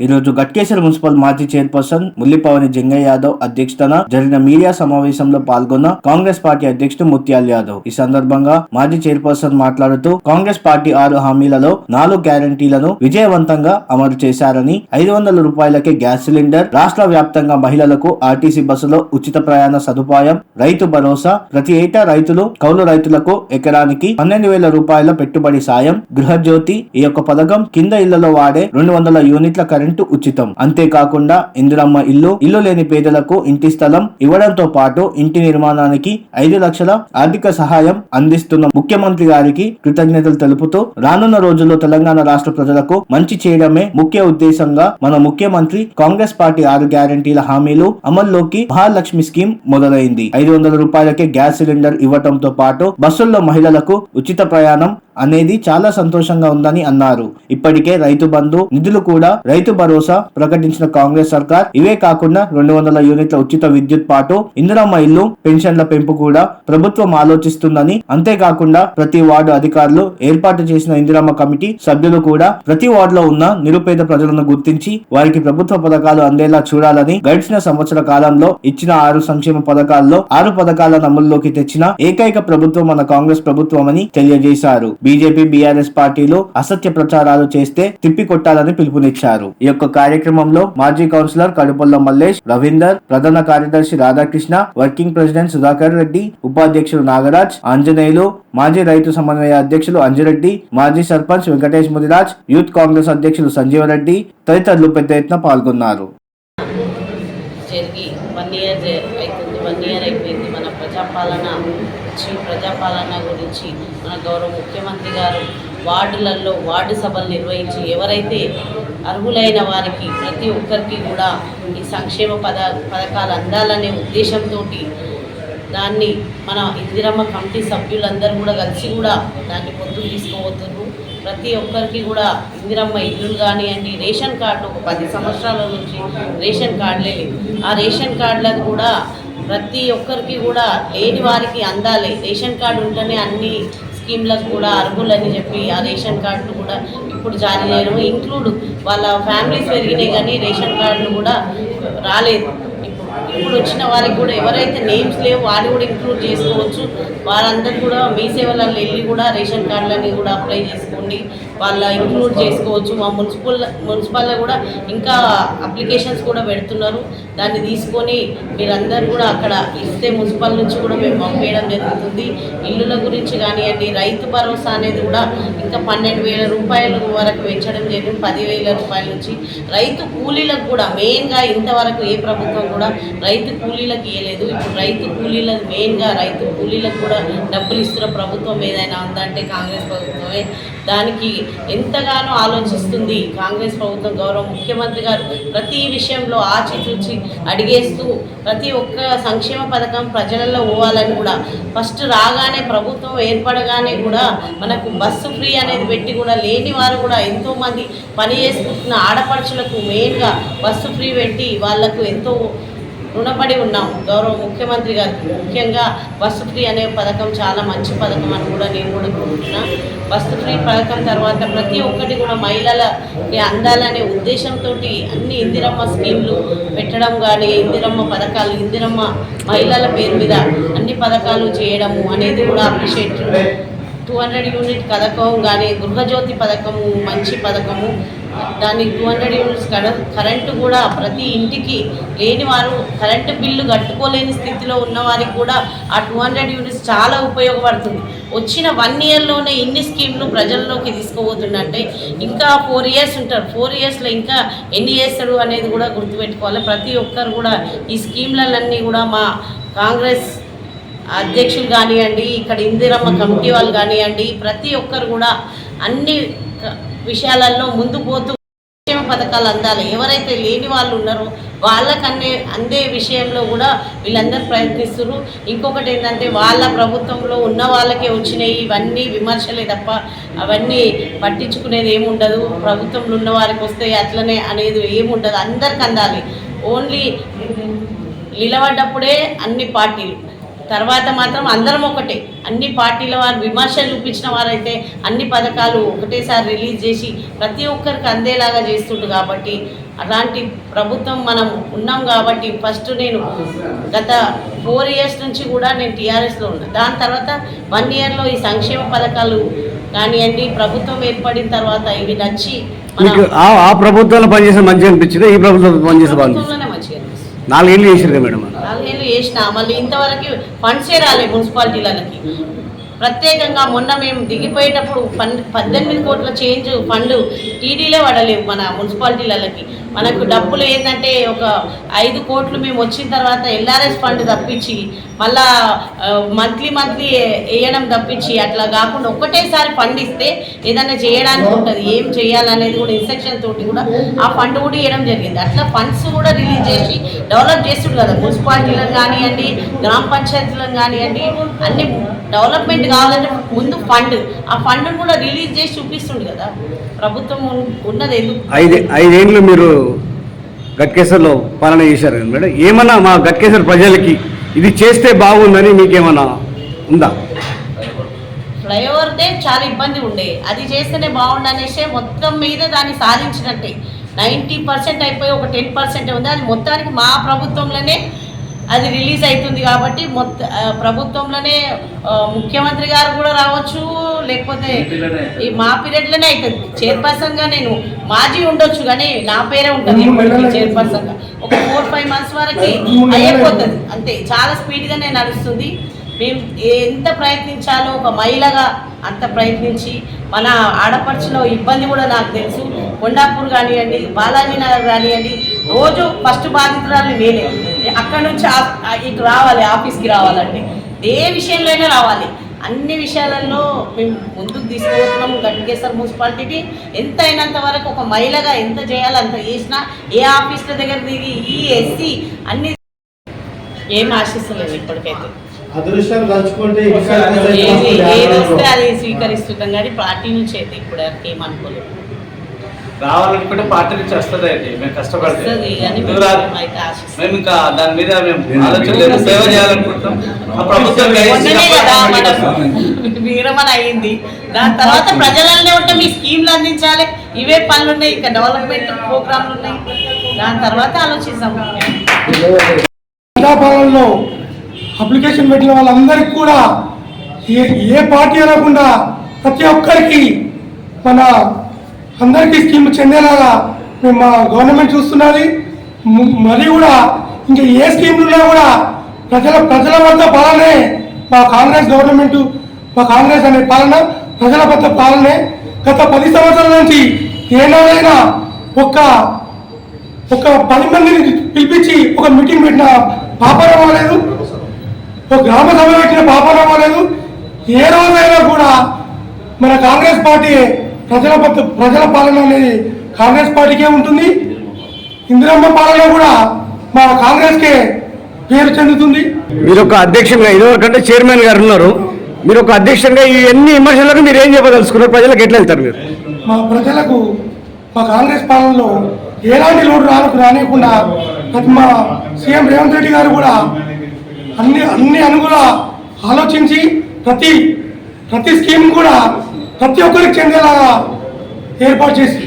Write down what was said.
ఈరోజు గట్కేశ్వర మున్సిపల్ మాజీ చైర్పర్సన్ ముల్లిపవని జంగయ్య యాదవ్ అధ్యక్షతన జరిగిన మీడియా సమావేశంలో పాల్గొన్న కాంగ్రెస్ పార్టీ అధ్యక్షుడు ముత్యాల్ యాదవ్. ఈ సందర్భంగా మాజీ చైర్పర్సన్ మాట్లాడుతూ కాంగ్రెస్ పార్టీ ఆరు హామీలలో నాలుగు గ్యారంటీలను విజయవంతంగా అమలు చేశారని ఐదు వందల రూపాయలకే గ్యాస్ సిలిండర్ రాష్ట్ర వ్యాప్తంగా మహిళలకు ఆర్టీసీ బస్సులో ఉచిత ప్రయాణ సదుపాయం రైతు భరోసా ప్రతి ఏటా రైతులు కౌలు రైతులకు ఎకరానికి పన్నెండు వేల రూపాయల పెట్టుబడి సాయం గృహజ్యోతి ఈ యొక్క పథకం కింద ఇళ్ళలో వాడే రెండు వందల యూనిట్ల కరెంటు ఉచితం. అంతేకాకుండా ఇందిరమ్మ ఇల్లు ఇల్లు లేని పేదలకు ఇంటి స్థలం ఇవ్వడంతో పాటు ఇంటి నిర్మాణానికి ఐదు లక్షల ఆర్థిక సహాయం అందిస్తున్న ముఖ్యమంత్రి గారికి కృతజ్ఞతలు తెలుపుతూ రానున్న రోజుల్లో తెలంగాణ రాష్ట్ర ప్రజలకు మంచి చేయడమే ముఖ్య ఉద్దేశంగా మన ముఖ్యమంత్రి కాంగ్రెస్ పార్టీ ఆరు గ్యారంటీల హామీలు అమల్లోకి మహాలక్ష్మి స్కీమ్ మొదలైంది. ఐదు వందల రూపాయలకే గ్యాస్ సిలిండర్ ఇవ్వటంతో పాటు బస్సుల్లో మహిళలకు ఉచిత ప్రయాణం అనేది చాలా సంతోషంగా ఉందని అన్నారు. ఇప్పటికే రైతు బంధు నిధులు కూడా రైతు భరోసా ప్రకటించిన కాంగ్రెస్ సర్కార్. ఇవే కాకుండా రెండు వందల యూనిట్ల ఉచిత విద్యుత్ పాటు ఇందిరమ్మ ఇల్లు పెన్షన్ల పెంపు కూడా ప్రభుత్వం ఆలోచిస్తుందని. అంతేకాకుండా ప్రతి వార్డు అధికారులు ఏర్పాటు చేసిన ఇందిరమ్మ కమిటీ సభ్యులు కూడా ప్రతి వార్డులో ఉన్న నిరుపేద ప్రజలను గుర్తించి వారికి ప్రభుత్వ పథకాలు అందేలా చూడాలని గడిచిన సంవత్సర కాలంలో ఇచ్చిన ఆరు సంక్షేమ పథకాల్లో ఆరు పథకాలను అమల్లోకి తెచ్చిన ఏకైక ప్రభుత్వం మన కాంగ్రెస్ ప్రభుత్వం అని తెలియజేశారు. బీజేపీ బీఆర్ఎస్ పార్టీలు అసత్య ప్రచారాలు చేస్తే తిప్పికొట్టాలని పిలుపునిచ్చారు. ఈ యొక్క కార్యక్రమంలో మాజీ కౌన్సిలర్ కడుపల్ల మల్లేష్ రవీందర్ ప్రధాన కార్యదర్శి రాధాకృష్ణ వర్కింగ్ ప్రెసిడెంట్ సుధాకర్ రెడ్డి ఉపాధ్యక్షుడు నాగరాజ్ ఆంజనేయులు మాజీ రైతు సమన్వయ అధ్యక్షులు అంజిరెడ్డి మాజీ సర్పంచ్ వెంకటేష్ ముదిరాజ్ యూత్ కాంగ్రెస్ అధ్యక్షులు సంజీవరెడ్డి తదితరులు పెద్ద ఎత్తున పాల్గొన్నారు. వన్ ఇయర్ అయిపోయింది మన ప్రజాపాలన వచ్చి ప్రజాపాలన గురించి మన గౌరవ ముఖ్యమంత్రి గారు వార్డులలో వార్డు సభలు నిర్వహించి ఎవరైతే అర్హులైన వారికి ప్రతి ఒక్కరికి కూడా ఈ సంక్షేమ పద పథకాలు అందాలనే ఉద్దేశంతో దాన్ని మన ఇందిరమ్మ కమిటీ సభ్యులందరూ కూడా కలిసి కూడా దాన్ని పొద్దు తీసుకోబోతున్నారు. ప్రతి ఒక్కరికి కూడా ఇందిరమ్మ ఇల్లులు కానివ్వండి రేషన్ కార్డు ఒక పది సంవత్సరాల నుంచి రేషన్ కార్డులే ఆ రేషన్ కార్డులకు కూడా ప్రతి ఒక్కరికి కూడా లేని వారికి అందాలి. రేషన్ కార్డు ఉంటేనే అన్ని స్కీమ్లకు కూడా అర్హులని చెప్పి ఆ రేషన్ కార్డులు కూడా ఇప్పుడు జారీ చేయడం ఇంక్లూడ్ వాళ్ళ ఫ్యామిలీస్ పెరిగినాయి కానీ రేషన్ కార్డులు కూడా రాలేదు. ఇప్పుడు వచ్చిన వారికి కూడా ఎవరైతే నేమ్స్ లేవు వారిని కూడా ఇంక్లూడ్ చేసుకోవచ్చు. వారందరూ కూడా మీ సేవలలో వెళ్ళి కూడా రేషన్ కార్డులని కూడా అప్లై చేసుకోండి. వాళ్ళ ఇంక్లూడ్ చేసుకోవచ్చు. మా మున్సిపల్ మున్సిపాల్లో కూడా ఇంకా అప్లికేషన్స్ కూడా పెడుతున్నారు. దాన్ని తీసుకొని మీరందరూ కూడా అక్కడ ఇస్తే మున్సిపల్ నుంచి కూడా మేము పంపేయడం జరుగుతుంది. ఇల్లుల గురించి కానివ్వండి రైతు భరోసా అనేది కూడా ఇంకా పన్నెండు వేల రూపాయల వరకు పెంచడం జరిగింది. పదివేల రూపాయల నుంచి రైతు కూలీలకు కూడా మెయిన్గా ఇంతవరకు ఏ ప్రభుత్వం కూడా రైతు కూలీలకు ఇవ్వలేదు ఇప్పుడు రైతు కూలీలకు మెయిన్గా రైతు కూలీలకు కూడా డబ్బులు ఇస్తున్న ప్రభుత్వం ఏదైనా ఉందంటే కాంగ్రెస్ ప్రభుత్వమే. దానికి ఎంతగానో ఆలోచిస్తుంది కాంగ్రెస్ ప్రభుత్వం గౌరవ ముఖ్యమంత్రి గారు. ప్రతి విషయంలో ఆచితూచి అడిగేస్తూ ప్రతి ఒక్క సంక్షేమ పథకం ప్రజలలో పోవాలని కూడా. ఫస్ట్ రాగానే ప్రభుత్వం ఏర్పడగానే కూడా మనకు బస్సు ఫ్రీ అనేది పెట్టి కూడా లేని వారు కూడా ఎంతోమంది పని చేసుకుంటున్న ఆడపడుచులకు మెయిన్గా బస్సు ఫ్రీ పెట్టి వాళ్ళకు ఎంతో రుణపడి ఉన్నాం. గౌరవ ముఖ్యమంత్రి గారికి ముఖ్యంగా బస్సు ఫ్రీ అనే పథకం చాలా మంచి పథకం అని కూడా నేను కూడా కోరుతున్నా. బస్సు ఫ్రీ పథకం తర్వాత ప్రతి ఒక్కటి కూడా మహిళలకి అందాలనే ఉద్దేశంతో అన్ని ఇందిరమ్మ స్కీమ్లు పెట్టడం కానీ ఇందిరమ్మ పథకాలు ఇందిరమ్మ మహిళల పేరు మీద అన్ని పథకాలు చేయడము అనేది కూడా అప్రిషియేట్ టూ హండ్రెడ్ యూనిట్ పథకం కానీ గృహజ్యోతి పథకము మంచి పథకము దానికి టూ హండ్రెడ్ యూనిట్స్ కరెంటు కూడా ప్రతి ఇంటికి లేని వారు కరెంటు బిల్లు కట్టుకోలేని స్థితిలో ఉన్న వారికి కూడా ఆ టూ హండ్రెడ్ యూనిట్స్ చాలా ఉపయోగపడుతుంది. వచ్చిన వన్ ఇయర్లోనే ఇన్ని స్కీమ్లు ప్రజల్లోకి తీసుకుపోతుందంటే ఇంకా ఫోర్ ఇయర్స్ ఉంటారు. ఫోర్ ఇయర్స్లో ఇంకా ఎన్ని చేస్తాడు అనేది కూడా గుర్తుపెట్టుకోవాలి. ప్రతి ఒక్కరు కూడా ఈ స్కీమ్లన్నీ కూడా మా కాంగ్రెస్ అధ్యక్షులు కానివ్వండి ఇక్కడ ఇందిరమ్మ కమిటీ వాళ్ళు కానివ్వండి ప్రతి ఒక్కరు కూడా అన్ని విషయాలలో ముందు పోతూ సంక్షేమ పథకాలు అందాలి. ఎవరైతే లేని వాళ్ళు ఉన్నారో వాళ్ళకన్నే అందే విషయంలో కూడా వీళ్ళందరూ ప్రయత్నిస్తున్నారు ఇంకొకటి ఏంటంటే వాళ్ళ ప్రభుత్వంలో ఉన్న వాళ్ళకే వచ్చినాయి ఇవన్నీ విమర్శలే తప్ప అవన్నీ పట్టించుకునేది ఏముండదు. ప్రభుత్వంలో ఉన్న వారికి వస్తే అట్లనే అనేది ఏముండదు. అందరికి అందాలి. ఓన్లీ నిలబడ్డప్పుడే అన్ని పార్టీలు. తర్వాత మాత్రం అందరం ఒకటే. అన్ని పార్టీల వారు విమర్శలు చూపించిన వారైతే అన్ని పథకాలు ఒకటేసారి రిలీజ్ చేసి ప్రతి ఒక్కరికి అందేలాగా చేస్తుండు కాబట్టి అలాంటి ప్రభుత్వం మనం ఉన్నాం కాబట్టి ఫస్ట్ నేను గత ఫోర్ ఇయర్స్ నుంచి కూడా నేను టీఆర్ఎస్లో ఉన్నా. దాని తర్వాత వన్ ఇయర్లో ఈ సంక్షేమ పథకాలు కానివ్వండి ప్రభుత్వం ఏర్పడిన తర్వాత ఇవి నచ్చి ఆ ప్రభుత్వంలో పనిచేసిన మంచిగా అనిపించింది? ఈ ప్రభుత్వంలో అనిపిస్తుంది. నాలుగేళ్ళు చేసారు కదా మేడం. నాలుగేళ్ళు చేసిన మళ్ళీ ఇంతవరకు ఫండ్సే రాలే మున్సిపాలిటీలకి. ప్రత్యేకంగా మొన్న మేము దిగిపోయేటప్పుడు ఫండ్ పద్దెనిమిది కోట్ల చేంజ్ ఫండ్ టీడీలే పడలేవు మన మున్సిపాలిటీలకి మనకు డబ్బులు ఏంటంటే ఒక ఐదు కోట్లు మేము వచ్చిన తర్వాత ఎల్ఆర్ఎస్ ఫండ్ తప్పించి మళ్ళా మంత్లీ మంత్లీ వేయడం తప్పించి అట్లా కాకుండా ఒకటేసారి ఫండ్ ఇస్తే ఏదైనా చేయడానికి ఉంటుంది. ఏం చేయాలనేది కూడా ఇన్స్ట్రక్షన్ తోటి కూడా ఆ ఫండ్ కూడా ఇవ్వడం జరిగింది. అట్లా ఫండ్స్ కూడా రిలీజ్ చేసి డెవలప్ చేస్తుంది కదా మున్సిపాలిటీలను కానివ్వండి గ్రామ పంచాయతీలను కానివ్వండి అన్ని డెవలప్మెంట్ కావాలంటే ముందు ఫండ్. ఆ ఫండ్ కూడా రిలీజ్ చేసి చూపిస్తుండు కదా. ప్రభుత్వం ఉన్- ఉన్నది ఐదు ఐదేళ్ళు మీరు గట్కేసర్లో పాలన చేశారు కదా మేడం. ఏమన్నా మా గట్కేసర్ ప్రజలకి ఇది చేస్తే బాగుందని మీకేమన్నా ఉందా? ఫ్లైఓవర్దే చాలా ఇబ్బంది ఉండే. అది చేస్తేనే బాగుండనేసే మొత్తం మీద దాన్ని సాధించినట్టే. నైంటీ పర్సెంట్ అయిపోయి ఒక టెన్ పర్సెంట్ ఉంది. అది మొత్తానికి మా ప్రభుత్వంలోనే అది రిలీజ్ అవుతుంది కాబట్టి మొత్త ప్రభుత్వంలోనే ముఖ్యమంత్రి గారు కూడా రావచ్చు లేకపోతే ఈ మా పీరియడ్లోనే అవుతుంది. చైర్పర్సన్గా నేను మాజీ ఉండొచ్చు కానీ నా పేరే ఉంటుంది. చైర్పర్సన్గా. ఒక ఫోర్ ఫైవ్ మంత్స్ వరకు అయిపోతుంది. అంతే చాలా స్పీడ్గానే నడుస్తుంది. మేము ఎంత ప్రయత్నించాలో ఒక మహిళగా అంత ప్రయత్నించి మన ఆడపడుచులో ఇబ్బంది కూడా నాకు తెలుసు. కొండాపూర్ కానివ్వండి బాలాజీ నగర్ కానివ్వండి రోజు ఫస్ట్ బాధితురాలు నేనే. అక్కడ నుంచి ఇటు రావాలి ఆఫీస్కి రావాలంటే. ఏ విషయంలో అయినా రావాలి. అన్ని విషయాలలో మేము ముందుకు తీసుకుపోతున్నాం. గట్కేశ్వర్ మున్సిపాలిటీకి ఎంత అయినంత వరకు ఒక మహిళగా ఎంత చేయాలో అంత చేసినా ఏ ఆఫీసుల దగ్గర దిగి ఈ ఎస్సీ అన్ని ఏం ఆశిస్తలేదు ఇప్పటికైతే. ఏది ఏది వస్తే అది స్వీకరిస్తున్నాం కానీ పార్టీ నుంచి అయితే ఇప్పుడు ఏమనుకోలేదు రావాలనుకుంటే పార్టీ నుంచి వస్తుంది అయితే మేము కష్టపడితే మేము ఇంకా దాని మీద మేము ఆలోచన సేవ చేయాలనుకుంటాం. ఆ ప్రభుత్వం మొన్ననే కదా గ్రహించినప్పుడు మనకు విరమణ అయింది. దాని తర్వాత ప్రజలనే ఉంటే మీ స్కీమ్లు అందించాలి. ఇవే పనులు ఉన్నాయి ఇంకా డెవలప్మెంట్ ప్రోగ్రాంలు ఉన్నాయి. దాని తర్వాత ఆలోచిస్తాం ప్రజాపాలనలో అప్లికేషన్ పెట్టిన వాళ్ళందరికీ కూడా ఏ ఏ పార్టీ అనకుండా ప్రతి ఒక్కరికి మన అందరికీ స్కీమ్ చెందేలాగా మేము మా గవర్నమెంట్ చూస్తున్నది. మరి కూడా ఇంకా ఏ స్కీమ్లు ఉన్నా కూడా ప్రజల ప్రజల వద్ద పాలనే మా కాంగ్రెస్ గవర్నమెంట్ మా కాంగ్రెస్ అనే పాలన ప్రజల వద్ద పాలనే. గత పది సంవత్సరాల నుంచి ఏనాడైనా ఒక్క ఒక పది మందిని పిలిపించి ఒక మీటింగ్ పెట్టిన పాపరం అవ్వలేదు ఒక గ్రామ సభ పెట్టిన పాపరం అవ్వలేదు ఏ రోజైనా కూడా మన కాంగ్రెస్ పార్టీ ప్రజల ప్రజల పాలన అనేది కాంగ్రెస్ పార్టీకే ఉంటుంది. ఇందిరమ్మ పాలన కూడా మా కాంగ్రెస్కే పేరు చెందుతుంది. మీరు ఒక అధ్యక్షునిగా ఇదివరకంటే చైర్మన్ గారు ఉన్నారు. మీరు ఒక అధ్యక్షునిగా ఈ ఎన్ని విమర్శలకు మీరు ఏం చెప్పదలుచుకున్నారు? ప్రజలకు ఎట్లా వెళ్తారు మీరు? మా ప్రజలకు మా కాంగ్రెస్ పాలనలో ఎలాంటి లోటు రాను రానియకుండా మా సీఎం రేవంత్ రెడ్డి గారు కూడా అన్ని అన్ని అనుగుణ ఆలోచించి ప్రతి ప్రతి స్కీమ్ కూడా ప్రతి ఒక్కరికి చెందేలాగా ఏర్పాటు చేసి